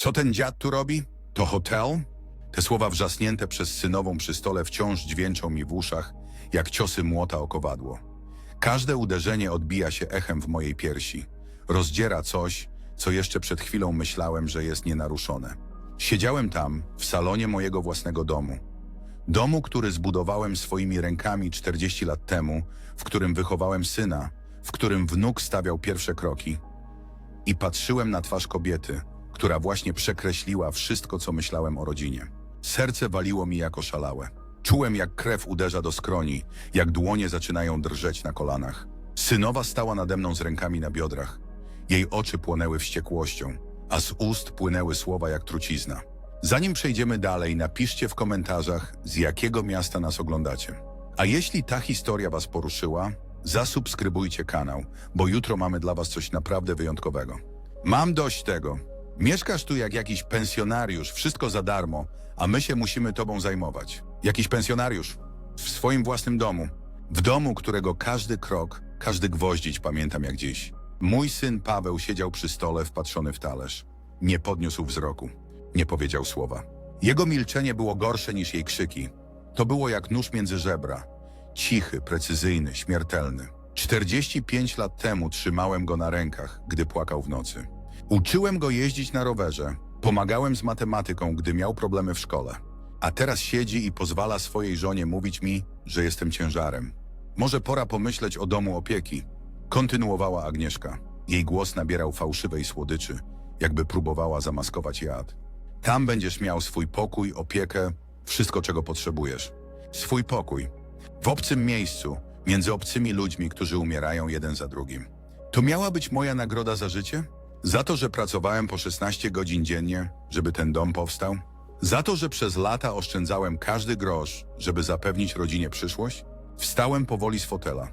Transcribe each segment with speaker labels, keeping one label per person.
Speaker 1: Co ten dziad tu robi? To hotel? Te słowa wrzasnięte przez synową przy stole wciąż dźwięczą mi w uszach, jak ciosy młota o kowadło. Każde uderzenie odbija się echem w mojej piersi. Rozdziera coś, co jeszcze przed chwilą myślałem, że jest nienaruszone. Siedziałem tam, w salonie mojego własnego domu. Domu, który zbudowałem swoimi rękami 40 lat temu, w którym wychowałem syna, w którym wnuk stawiał pierwsze kroki. I patrzyłem na twarz kobiety, która właśnie przekreśliła wszystko, co myślałem o rodzinie. Serce waliło mi jako szalałe. Czułem, jak krew uderza do skroni, jak dłonie zaczynają drżeć na kolanach. Synowa stała nade mną z rękami na biodrach. Jej oczy płonęły wściekłością, a z ust płynęły słowa jak trucizna. Zanim przejdziemy dalej, napiszcie w komentarzach, z jakiego miasta nas oglądacie. A jeśli ta historia Was poruszyła, zasubskrybujcie kanał, bo jutro mamy dla Was coś naprawdę wyjątkowego. Mam dość tego. Mieszkasz tu jak jakiś pensjonariusz, wszystko za darmo, a my się musimy Tobą zajmować. Jakiś pensjonariusz w swoim własnym domu. W domu, którego każdy krok, każdy gwoździć pamiętam jak dziś. Mój syn Paweł siedział przy stole wpatrzony w talerz. Nie podniósł wzroku. Nie powiedział słowa. Jego milczenie było gorsze niż jej krzyki. To było jak nóż między żebra. Cichy, precyzyjny, śmiertelny. 45 lat temu trzymałem go na rękach, gdy płakał w nocy. Uczyłem go jeździć na rowerze. Pomagałem z matematyką, gdy miał problemy w szkole. A teraz siedzi i pozwala swojej żonie mówić mi, że jestem ciężarem. Może pora pomyśleć o domu opieki. Kontynuowała Agnieszka. Jej głos nabierał fałszywej słodyczy, jakby próbowała zamaskować jad. Tam będziesz miał swój pokój, opiekę, wszystko czego potrzebujesz. Swój pokój. W obcym miejscu, między obcymi ludźmi, którzy umierają jeden za drugim. To miała być moja nagroda za życie? Za to, że pracowałem po 16 godzin dziennie, żeby ten dom powstał? Za to, że przez lata oszczędzałem każdy grosz, żeby zapewnić rodzinie przyszłość? Wstałem powoli z fotela.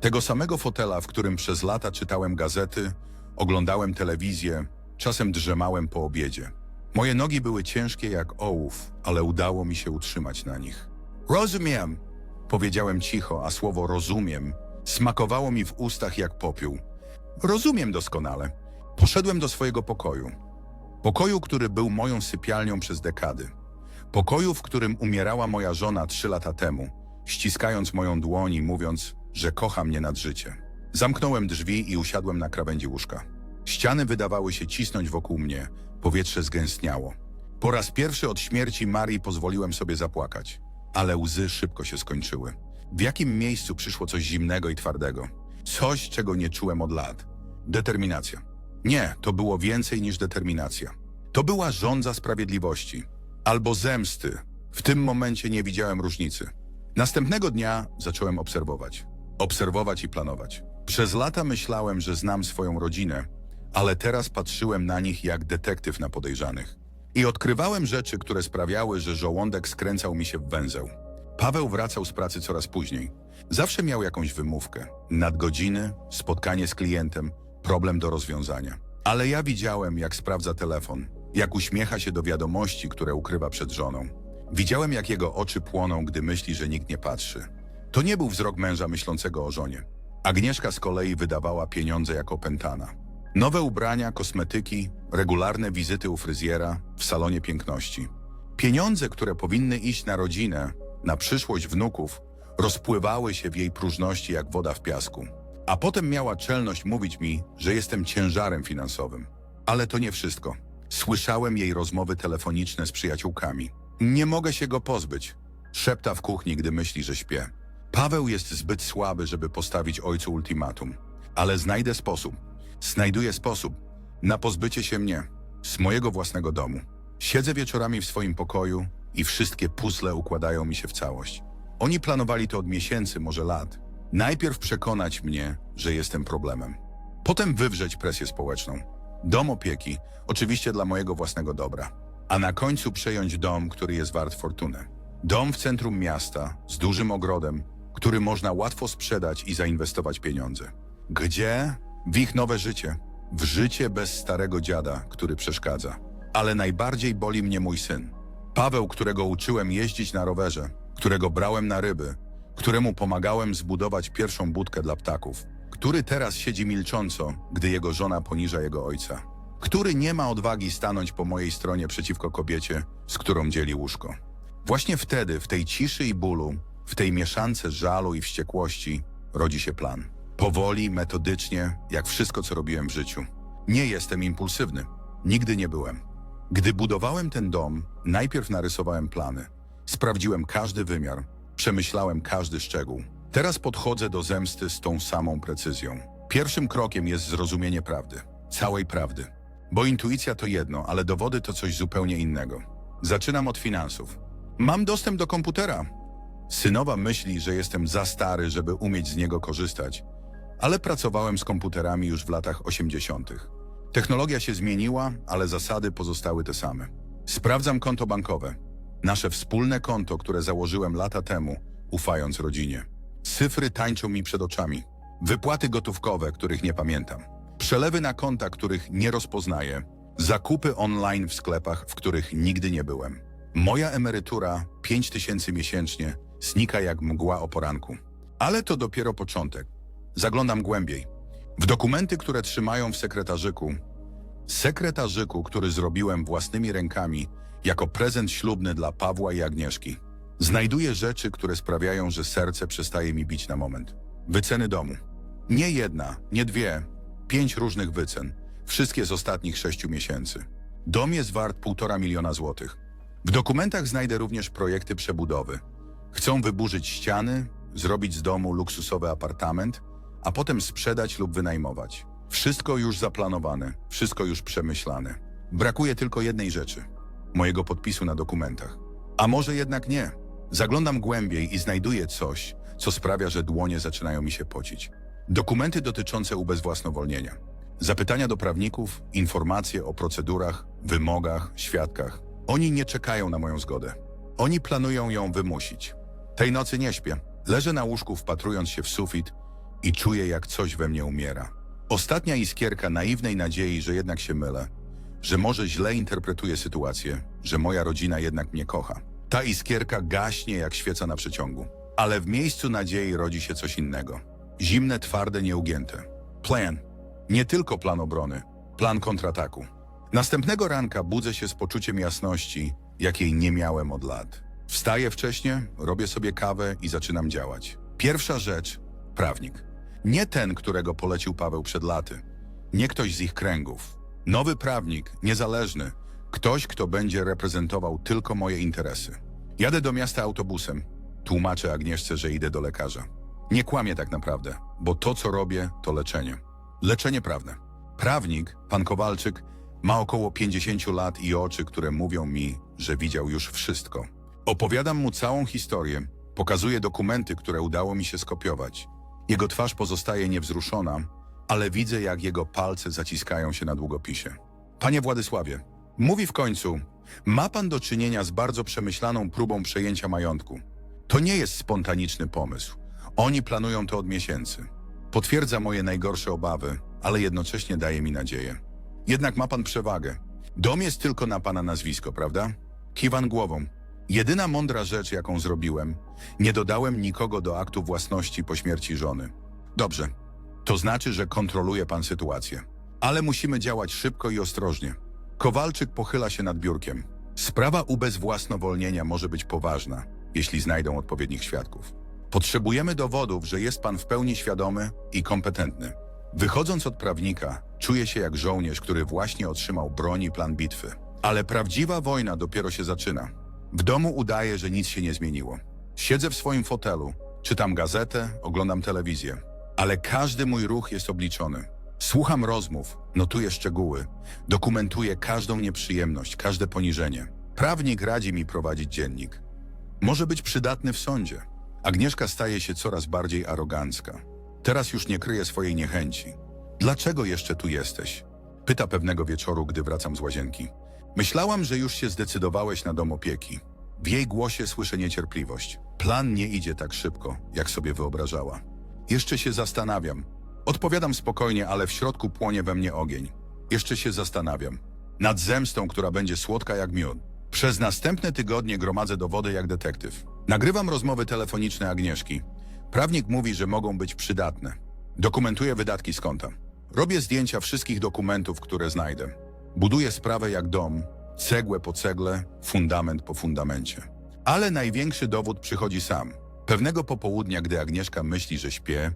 Speaker 1: Tego samego fotela, w którym przez lata czytałem gazety, oglądałem telewizję, czasem drzemałem po obiedzie. Moje nogi były ciężkie jak ołów, ale udało mi się utrzymać na nich. Rozumiem, powiedziałem cicho, a słowo rozumiem smakowało mi w ustach jak popiół. Rozumiem doskonale. Poszedłem do swojego pokoju. Pokoju, który był moją sypialnią przez dekady. Pokoju, w którym umierała moja żona trzy lata temu, ściskając moją dłoń i mówiąc, że kocha mnie nad życie. Zamknąłem drzwi i usiadłem na krawędzi łóżka. Ściany wydawały się cisnąć wokół mnie, powietrze zgęstniało. Po raz pierwszy od śmierci Marii pozwoliłem sobie zapłakać, ale łzy szybko się skończyły. W jakim miejscu przyszło coś zimnego i twardego? Coś, czego nie czułem od lat. Determinacja. Nie, to było więcej niż determinacja. To była żądza sprawiedliwości. Albo zemsty. W tym momencie nie widziałem różnicy. Następnego dnia zacząłem obserwować. Obserwować i planować. Przez lata myślałem, że znam swoją rodzinę, ale teraz patrzyłem na nich jak detektyw na podejrzanych. I odkrywałem rzeczy, które sprawiały, że żołądek skręcał mi się w węzeł. Paweł wracał z pracy coraz później. Zawsze miał jakąś wymówkę. Nadgodziny, spotkanie z klientem, problem do rozwiązania. Ale ja widziałem, jak sprawdza telefon, jak uśmiecha się do wiadomości, które ukrywa przed żoną. Widziałem, jak jego oczy płoną, gdy myśli, że nikt nie patrzy. To nie był wzrok męża myślącego o żonie. Agnieszka z kolei wydawała pieniądze jako pętana. Nowe ubrania, kosmetyki, regularne wizyty u fryzjera, w salonie piękności. Pieniądze, które powinny iść na rodzinę, na przyszłość wnuków, rozpływały się w jej próżności jak woda w piasku. A potem miała czelność mówić mi, że jestem ciężarem finansowym. Ale to nie wszystko. Słyszałem jej rozmowy telefoniczne z przyjaciółkami. Nie mogę się go pozbyć. Szepta w kuchni, gdy myśli, że śpię. Paweł jest zbyt słaby, żeby postawić ojcu ultimatum. Ale znajdę sposób. Znajduję sposób na pozbycie się mnie z mojego własnego domu. Siedzę wieczorami w swoim pokoju i wszystkie puzzle układają mi się w całość. Oni planowali to od miesięcy, może lat. Najpierw przekonać mnie, że jestem problemem. Potem wywrzeć presję społeczną. Dom opieki, oczywiście dla mojego własnego dobra. A na końcu przejąć dom, który jest wart fortunę. Dom w centrum miasta, z dużym ogrodem, który można łatwo sprzedać i zainwestować pieniądze. Gdzie? W ich nowe życie. W życie bez starego dziada, który przeszkadza. Ale najbardziej boli mnie mój syn. Paweł, którego uczyłem jeździć na rowerze, którego brałem na ryby, któremu pomagałem zbudować pierwszą budkę dla ptaków, który teraz siedzi milcząco, gdy jego żona poniża jego ojca. który nie ma odwagi stanąć po mojej stronie przeciwko kobiecie, z którą dzieli łóżko. Właśnie wtedy, w tej ciszy i bólu, w tej mieszance żalu i wściekłości, rodzi się plan. Powoli, metodycznie, jak wszystko, co robiłem w życiu. Nie jestem impulsywny. Nigdy nie byłem. Gdy budowałem ten dom, najpierw narysowałem plany. Sprawdziłem każdy wymiar, przemyślałem każdy szczegół. Teraz podchodzę do zemsty z tą samą precyzją. Pierwszym krokiem jest zrozumienie prawdy. Całej prawdy. Bo intuicja to jedno, ale dowody to coś zupełnie innego. Zaczynam od finansów. Mam dostęp do komputera. Synowa myśli, że jestem za stary, żeby umieć z niego korzystać, ale pracowałem z komputerami już w latach 80. Technologia się zmieniła, ale zasady pozostały te same. Sprawdzam konto bankowe. Nasze wspólne konto, które założyłem lata temu, ufając rodzinie. Cyfry tańczą mi przed oczami. Wypłaty gotówkowe, których nie pamiętam. Przelewy na konta, których nie rozpoznaję. Zakupy online w sklepach, w których nigdy nie byłem. Moja emerytura, 5 tysięcy miesięcznie, znika jak mgła o poranku. Ale to dopiero początek. Zaglądam głębiej. W dokumenty, które trzymają w sekretarzyku, sekretarzyku, który zrobiłem własnymi rękami jako prezent ślubny dla Pawła i Agnieszki. Znajduję rzeczy, które sprawiają, że serce przestaje mi bić na moment. Wyceny domu. Nie jedna, nie dwie, pięć różnych wycen. Wszystkie z ostatnich sześciu miesięcy. Dom jest wart półtora miliona złotych. W dokumentach znajdę również projekty przebudowy. Chcą wyburzyć ściany, zrobić z domu luksusowy apartament, a potem sprzedać lub wynajmować. Wszystko już zaplanowane, wszystko już przemyślane. Brakuje tylko jednej rzeczy mojego podpisu na dokumentach. A może jednak nie? Zaglądam głębiej i znajduję coś, co sprawia, że dłonie zaczynają mi się pocić. Dokumenty dotyczące ubezwłasnowolnienia. Zapytania do prawników, informacje o procedurach, wymogach, świadkach. Oni nie czekają na moją zgodę. Oni planują ją wymusić. Tej nocy nie śpię. Leżę na łóżku wpatrując się w sufit i czuję, jak coś we mnie umiera. Ostatnia iskierka naiwnej nadziei, że jednak się mylę, że może źle interpretuję sytuację, że moja rodzina jednak mnie kocha. Ta iskierka gaśnie jak świeca na przeciągu. Ale w miejscu nadziei rodzi się coś innego. Zimne, twarde, nieugięte. Plan. Nie tylko plan obrony, plan kontrataku. Następnego ranka budzę się z poczuciem jasności, jakiej nie miałem od lat. Wstaję wcześnie, robię sobie kawę i zaczynam działać. Pierwsza rzecz prawnik. Nie ten, którego polecił Paweł przed laty. Nie ktoś z ich kręgów. Nowy prawnik, niezależny. Ktoś, kto będzie reprezentował tylko moje interesy. Jadę do miasta autobusem. Tłumaczę Agnieszce, że idę do lekarza. Nie kłamię tak naprawdę, bo to, co robię, to leczenie. Leczenie prawne. Prawnik, pan Kowalczyk, ma około 50 lat i oczy, które mówią mi, że widział już wszystko. Opowiadam mu całą historię, pokazuję dokumenty, które udało mi się skopiować. Jego twarz pozostaje niewzruszona, ale widzę, jak jego palce zaciskają się na długopisie. Panie Władysławie, mówi w końcu, ma pan do czynienia z bardzo przemyślaną próbą przejęcia majątku. To nie jest spontaniczny pomysł. Oni planują to od miesięcy. Potwierdza moje najgorsze obawy, ale jednocześnie daje mi nadzieję. Jednak ma pan przewagę. Dom jest tylko na pana nazwisko, prawda? Kiwan głową. Jedyna mądra rzecz, jaką zrobiłem, nie dodałem nikogo do aktu własności po śmierci żony. Dobrze, to znaczy, że kontroluje pan sytuację. Ale musimy działać szybko i ostrożnie. Kowalczyk pochyla się nad biurkiem. Sprawa ubezwłasnowolnienia może być poważna, jeśli znajdą odpowiednich świadków. Potrzebujemy dowodów, że jest pan w pełni świadomy i kompetentny. Wychodząc od prawnika, czuję się jak żołnierz, który właśnie otrzymał broń i plan bitwy. Ale prawdziwa wojna dopiero się zaczyna. W domu udaję, że nic się nie zmieniło. Siedzę w swoim fotelu, czytam gazetę, oglądam telewizję. Ale każdy mój ruch jest obliczony. Słucham rozmów, notuję szczegóły, dokumentuję każdą nieprzyjemność, każde poniżenie. Prawnik radzi mi prowadzić dziennik. Może być przydatny w sądzie. Agnieszka staje się coraz bardziej arogancka. Teraz już nie kryje swojej niechęci. Dlaczego jeszcze tu jesteś? Pyta pewnego wieczoru, gdy wracam z łazienki. Myślałam, że już się zdecydowałeś na dom opieki. W jej głosie słyszę niecierpliwość. Plan nie idzie tak szybko, jak sobie wyobrażała. Jeszcze się zastanawiam. Odpowiadam spokojnie, ale w środku płonie we mnie ogień. Jeszcze się zastanawiam. Nad zemstą, która będzie słodka jak miód. Przez następne tygodnie gromadzę dowody jak detektyw. Nagrywam rozmowy telefoniczne Agnieszki. Prawnik mówi, że mogą być przydatne. Dokumentuję wydatki z konta. Robię zdjęcia wszystkich dokumentów, które znajdę. Buduję sprawę jak dom, cegłę po cegle, fundament po fundamencie. Ale największy dowód przychodzi sam. Pewnego popołudnia, gdy Agnieszka myśli, że śpię,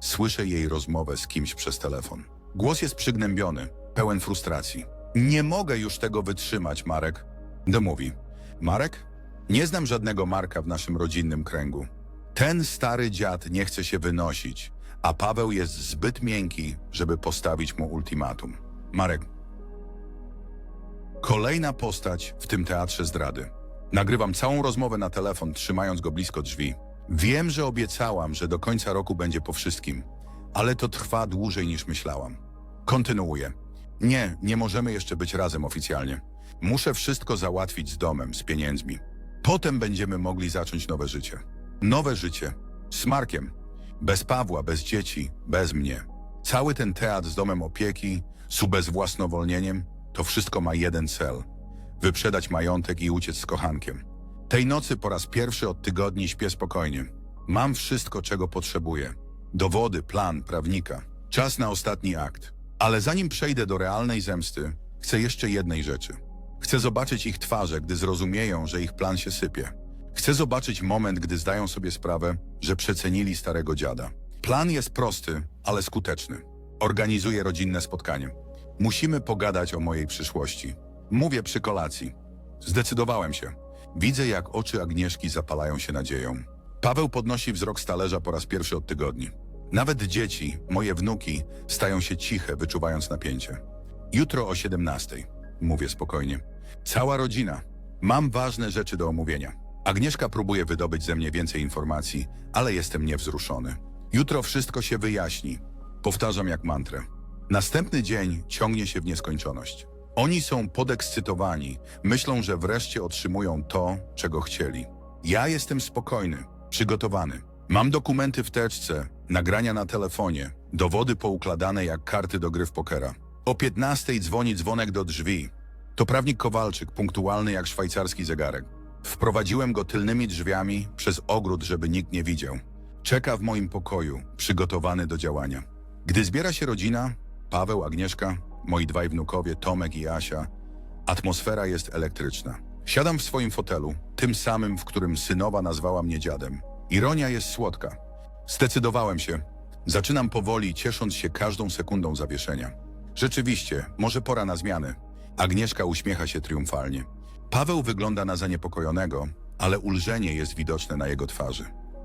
Speaker 1: słyszę jej rozmowę z kimś przez telefon. Głos jest przygnębiony, pełen frustracji. Nie mogę już tego wytrzymać, Marek. Domówi. Marek? Nie znam żadnego Marka w naszym rodzinnym kręgu. Ten stary dziad nie chce się wynosić, a Paweł jest zbyt miękki, żeby postawić mu ultimatum. Marek. Kolejna postać w tym teatrze zdrady. Nagrywam całą rozmowę na telefon, trzymając go blisko drzwi. Wiem, że obiecałam, że do końca roku będzie po wszystkim, ale to trwa dłużej niż myślałam. Kontynuuję. Nie, nie możemy jeszcze być razem oficjalnie. Muszę wszystko załatwić z domem, z pieniędzmi. Potem będziemy mogli zacząć nowe życie. Nowe życie. Z Markiem. Bez Pawła, bez dzieci, bez mnie. Cały ten teatr z domem opieki, z ubezwłasnowolnieniem, to wszystko ma jeden cel. Wyprzedać majątek i uciec z kochankiem. Tej nocy po raz pierwszy od tygodni śpię spokojnie. Mam wszystko, czego potrzebuję. Dowody, plan, prawnika. Czas na ostatni akt. Ale zanim przejdę do realnej zemsty, chcę jeszcze jednej rzeczy. Chcę zobaczyć ich twarze, gdy zrozumieją, że ich plan się sypie. Chcę zobaczyć moment, gdy zdają sobie sprawę, że przecenili starego dziada. Plan jest prosty, ale skuteczny. Organizuję rodzinne spotkanie. Musimy pogadać o mojej przyszłości. Mówię przy kolacji. Zdecydowałem się. Widzę, jak oczy Agnieszki zapalają się nadzieją. Paweł podnosi wzrok z talerza po raz pierwszy od tygodni. Nawet dzieci, moje wnuki, stają się ciche, wyczuwając napięcie. Jutro o 17. Mówię spokojnie. Cała rodzina. Mam ważne rzeczy do omówienia. Agnieszka próbuje wydobyć ze mnie więcej informacji, ale jestem niewzruszony. Jutro wszystko się wyjaśni. Powtarzam jak mantrę. Następny dzień ciągnie się w nieskończoność. Oni są podekscytowani, myślą, że wreszcie otrzymują to, czego chcieli. Ja jestem spokojny, przygotowany. Mam dokumenty w teczce, nagrania na telefonie, dowody poukładane jak karty do gry w pokera. O 15 dzwoni dzwonek do drzwi. To prawnik Kowalczyk, punktualny jak szwajcarski zegarek. Wprowadziłem go tylnymi drzwiami przez ogród, żeby nikt nie widział. Czeka w moim pokoju, przygotowany do działania. Gdy zbiera się rodzina, Paweł, Agnieszka, moi dwaj wnukowie, Tomek i Asia, atmosfera jest elektryczna. Siadam w swoim fotelu, tym samym, w którym synowa nazwała mnie dziadem. Ironia jest słodka. Zdecydowałem się. Zaczynam powoli, ciesząc się każdą sekundą zawieszenia. Rzeczywiście, może pora na zmiany. Agnieszka uśmiecha się triumfalnie. Paweł wygląda na zaniepokojonego, ale ulżenie jest widoczne na jego twarzy.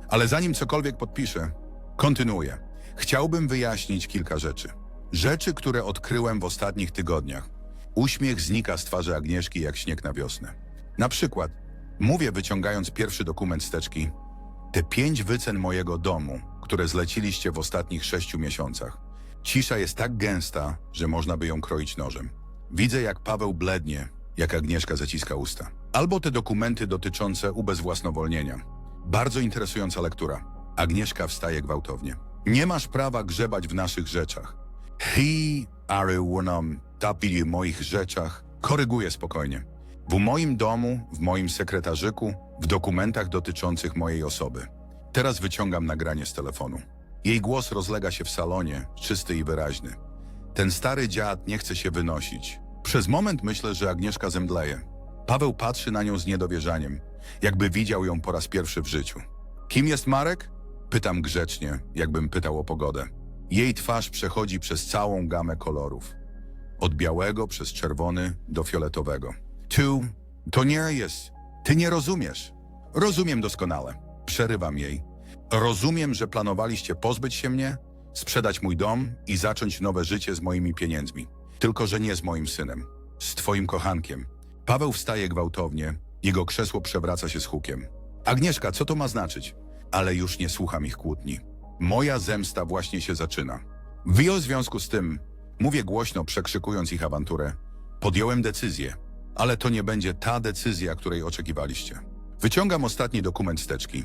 Speaker 1: Ale zanim cokolwiek podpiszę, kontynuuję. Chciałbym wyjaśnić kilka rzeczy. Rzeczy, które odkryłem w ostatnich tygodniach. Uśmiech znika z twarzy Agnieszki jak śnieg na wiosnę. Na przykład, mówię wyciągając pierwszy dokument z teczki, te pięć wycen mojego domu, które zleciliście w ostatnich sześciu miesiącach. Cisza jest tak gęsta, że można by ją kroić nożem. Widzę, jak Paweł blednie, jak Agnieszka zaciska usta. Albo te dokumenty dotyczące ubezwłasnowolnienia. Bardzo interesująca lektura. Agnieszka wstaje gwałtownie. Nie masz prawa grzebać w naszych rzeczach. He, are nam tapili moich rzeczach. Koryguję spokojnie. W moim domu, w moim sekretarzyku, w dokumentach dotyczących mojej osoby. Teraz wyciągam nagranie z telefonu. Jej głos rozlega się w salonie, czysty i wyraźny. Ten stary dziad nie chce się wynosić. Przez moment myślę, że Agnieszka zemdleje. Paweł patrzy na nią z niedowierzaniem, jakby widział ją po raz pierwszy w życiu. Kim jest Marek? Pytam grzecznie, jakbym pytał o pogodę. Jej twarz przechodzi przez całą gamę kolorów. Od białego przez czerwony do fioletowego. Tu, to nie jest. Ty nie rozumiesz. Rozumiem doskonale. Przerywam jej. Rozumiem, że planowaliście pozbyć się mnie, sprzedać mój dom i zacząć nowe życie z moimi pieniędzmi. Tylko, że nie z moim synem. Z twoim kochankiem. Paweł wstaje gwałtownie. Jego krzesło przewraca się z hukiem. Agnieszka, co to ma znaczyć? Ale już nie słucham ich kłótni. Moja zemsta właśnie się zaczyna. W w związku z tym, mówię głośno, przekrzykując ich awanturę, podjąłem decyzję, ale to nie będzie ta decyzja, której oczekiwaliście. Wyciągam ostatni dokument z teczki.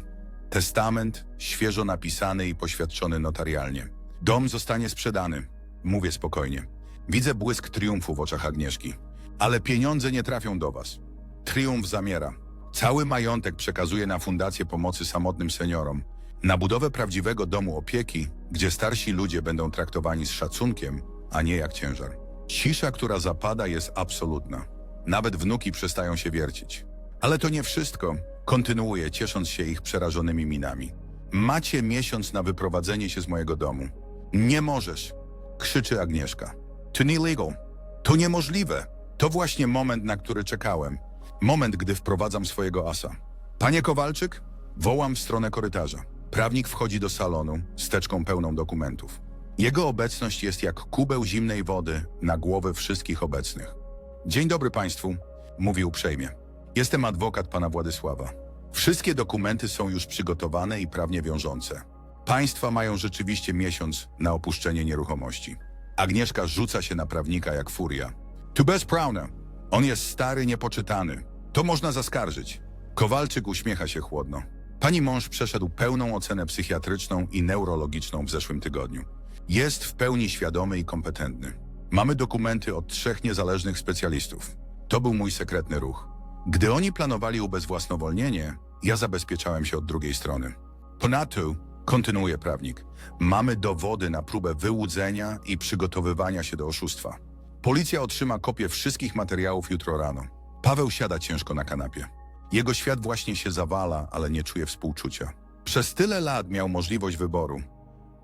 Speaker 1: Testament, świeżo napisany i poświadczony notarialnie. Dom zostanie sprzedany. Mówię spokojnie. Widzę błysk triumfu w oczach Agnieszki. Ale pieniądze nie trafią do was. Triumf zamiera. Cały majątek przekazuje na Fundację Pomocy Samotnym Seniorom, na budowę prawdziwego domu opieki, gdzie starsi ludzie będą traktowani z szacunkiem, a nie jak ciężar. Cisza, która zapada, jest absolutna. Nawet wnuki przestają się wiercić. Ale to nie wszystko, kontynuuję, ciesząc się ich przerażonymi minami. Macie miesiąc na wyprowadzenie się z mojego domu. Nie możesz, krzyczy Agnieszka. To illegal. To niemożliwe. To właśnie moment, na który czekałem. Moment, gdy wprowadzam swojego asa. Panie Kowalczyk? Wołam w stronę korytarza. Prawnik wchodzi do salonu z teczką pełną dokumentów. Jego obecność jest jak kubeł zimnej wody na głowy wszystkich obecnych. Dzień dobry Państwu, mówi uprzejmie. Jestem adwokat pana Władysława. Wszystkie dokumenty są już przygotowane i prawnie wiążące. Państwa mają rzeczywiście miesiąc na opuszczenie nieruchomości. Agnieszka rzuca się na prawnika jak furia. Tu bezprawne. On jest stary, niepoczytany. To można zaskarżyć. Kowalczyk uśmiecha się chłodno. Pani mąż przeszedł pełną ocenę psychiatryczną i neurologiczną w zeszłym tygodniu. Jest w pełni świadomy i kompetentny. Mamy dokumenty od trzech niezależnych specjalistów. To był mój sekretny ruch. Gdy oni planowali ubezwłasnowolnienie, ja zabezpieczałem się od drugiej strony. Ponadto, kontynuuje prawnik, mamy dowody na próbę wyłudzenia i przygotowywania się do oszustwa. Policja otrzyma kopię wszystkich materiałów jutro rano. Paweł siada ciężko na kanapie. Jego świat właśnie się zawala, ale nie czuje współczucia. Przez tyle lat miał możliwość wyboru.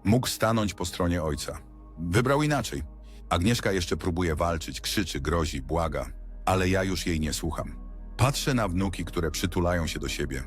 Speaker 1: Mógł stanąć po stronie ojca. Wybrał inaczej. Agnieszka jeszcze próbuje walczyć, krzyczy, grozi, błaga, ale ja już jej nie słucham. Patrzę na wnuki, które przytulają się do siebie,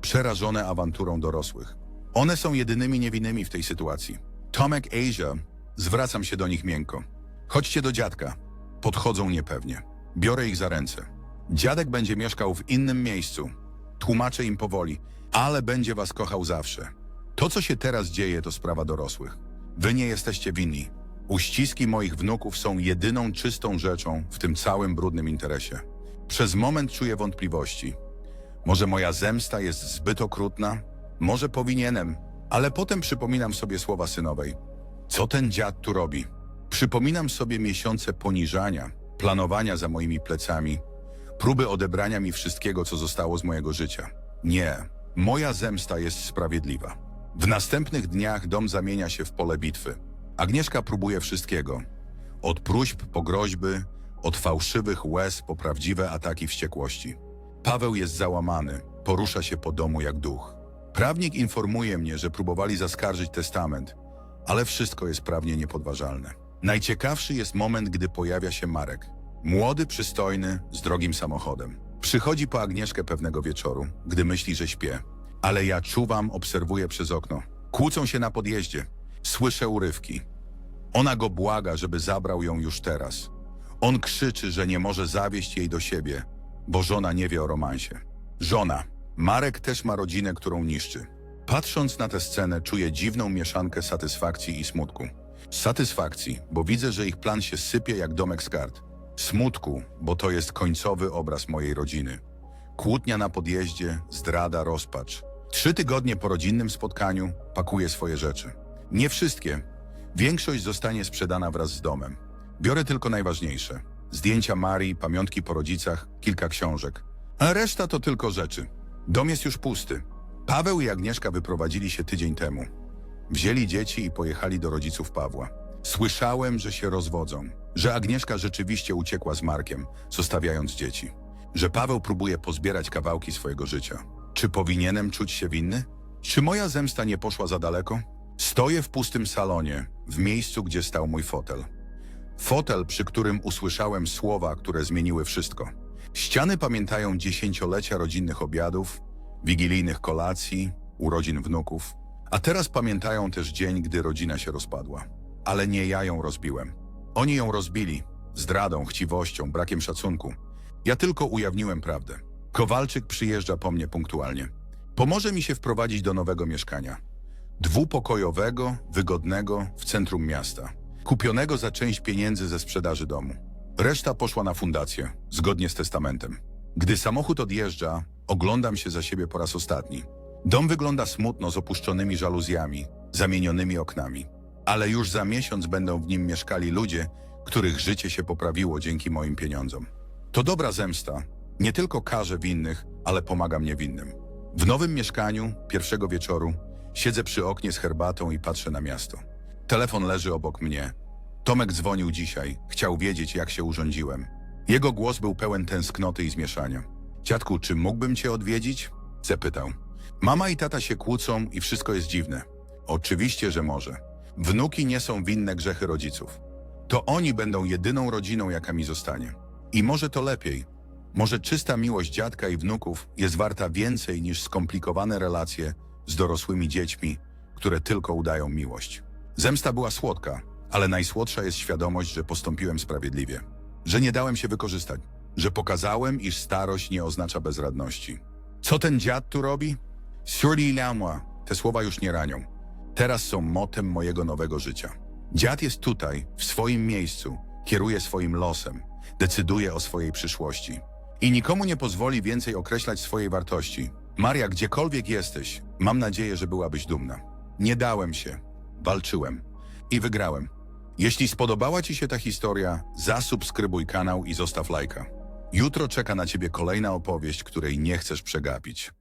Speaker 1: przerażone awanturą dorosłych. One są jedynymi niewinnymi w tej sytuacji. Tomek, Asia, zwracam się do nich miękko. Chodźcie do dziadka. Podchodzą niepewnie. Biorę ich za ręce. Dziadek będzie mieszkał w innym miejscu. Tłumaczę im powoli, ale będzie was kochał zawsze. To, co się teraz dzieje, to sprawa dorosłych. Wy nie jesteście winni. Uściski moich wnuków są jedyną czystą rzeczą w tym całym brudnym interesie. Przez moment czuję wątpliwości. Może moja zemsta jest zbyt okrutna? Może powinienem, ale potem przypominam sobie słowa synowej. Co ten dziad tu robi? Przypominam sobie miesiące poniżania, planowania za moimi plecami, próby odebrania mi wszystkiego, co zostało z mojego życia. Nie, moja zemsta jest sprawiedliwa. W następnych dniach dom zamienia się w pole bitwy. Agnieszka próbuje wszystkiego. Od próśb po groźby, od fałszywych łez po prawdziwe ataki wściekłości. Paweł jest załamany, porusza się po domu jak duch. Prawnik informuje mnie, że próbowali zaskarżyć testament, ale wszystko jest prawnie niepodważalne. Najciekawszy jest moment, gdy pojawia się Marek. Młody, przystojny, z drogim samochodem. Przychodzi po Agnieszkę pewnego wieczoru, gdy myśli, że śpię. Ale ja czuwam, obserwuję przez okno. Kłócą się na podjeździe. Słyszę urywki. Ona go błaga, żeby zabrał ją już teraz. On krzyczy, że nie może zawieść jej do siebie, bo żona nie wie o romansie. Żona. Marek też ma rodzinę, którą niszczy. Patrząc na tę scenę, czuję dziwną mieszankę satysfakcji i smutku. Satysfakcji, bo widzę, że ich plan się sypie jak domek z kart. Smutku, bo to jest końcowy obraz mojej rodziny. Kłótnia na podjeździe, zdrada, rozpacz. Trzy tygodnie po rodzinnym spotkaniu pakuję swoje rzeczy. Nie wszystkie. Większość zostanie sprzedana wraz z domem. Biorę tylko najważniejsze. Zdjęcia Marii, pamiątki po rodzicach, kilka książek. A reszta to tylko rzeczy. Dom jest już pusty. Paweł i Agnieszka wyprowadzili się tydzień temu. Wzięli dzieci i pojechali do rodziców Pawła. Słyszałem, że się rozwodzą, że Agnieszka rzeczywiście uciekła z Markiem, zostawiając dzieci, że Paweł próbuje pozbierać kawałki swojego życia. Czy powinienem czuć się winny? Czy moja zemsta nie poszła za daleko? Stoję w pustym salonie, w miejscu, gdzie stał mój fotel. Fotel, przy którym usłyszałem słowa, które zmieniły wszystko. Ściany pamiętają dziesięciolecia rodzinnych obiadów, wigilijnych kolacji, urodzin wnuków, a teraz pamiętają też dzień, gdy rodzina się rozpadła. Ale nie ja ją rozbiłem. Oni ją rozbili zdradą, chciwością, brakiem szacunku. Ja tylko ujawniłem prawdę. Kowalczyk przyjeżdża po mnie punktualnie. Pomoże mi się wprowadzić do nowego mieszkania. Dwupokojowego, wygodnego, w centrum miasta. Kupionego za część pieniędzy ze sprzedaży domu. Reszta poszła na fundację, zgodnie z testamentem. Gdy samochód odjeżdża, oglądam się za siebie po raz ostatni. Dom wygląda smutno z opuszczonymi żaluzjami, zamienionymi oknami. Ale już za miesiąc będą w nim mieszkali ludzie, których życie się poprawiło dzięki moim pieniądzom. To dobra zemsta. Nie tylko karze winnych, ale pomagam niewinnym. W nowym mieszkaniu, pierwszego wieczoru, siedzę przy oknie z herbatą i patrzę na miasto. Telefon leży obok mnie. Tomek dzwonił dzisiaj, chciał wiedzieć, jak się urządziłem. Jego głos był pełen tęsknoty i zmieszania. Dziadku, czy mógłbym cię odwiedzić? Zapytał. Mama i tata się kłócą i wszystko jest dziwne. Oczywiście, że może. Wnuki nie są winne grzechy rodziców. To oni będą jedyną rodziną, jaka mi zostanie. I może to lepiej. Może czysta miłość dziadka i wnuków jest warta więcej niż skomplikowane relacje z dorosłymi dziećmi, które tylko udają miłość. Zemsta była słodka, ale najsłodsza jest świadomość, że postąpiłem sprawiedliwie. Że nie dałem się wykorzystać. Że pokazałem, iż starość nie oznacza bezradności. Co ten dziad tu robi? Surli moi, te słowa już nie ranią. Teraz są motem mojego nowego życia. Dziad jest tutaj, w swoim miejscu, kieruje swoim losem, decyduje o swojej przyszłości. I nikomu nie pozwoli więcej określać swojej wartości. Maria, gdziekolwiek jesteś, mam nadzieję, że byłabyś dumna. Nie dałem się, walczyłem i wygrałem. Jeśli spodobała Ci się ta historia, zasubskrybuj kanał i zostaw lajka. Jutro czeka na Ciebie kolejna opowieść, której nie chcesz przegapić.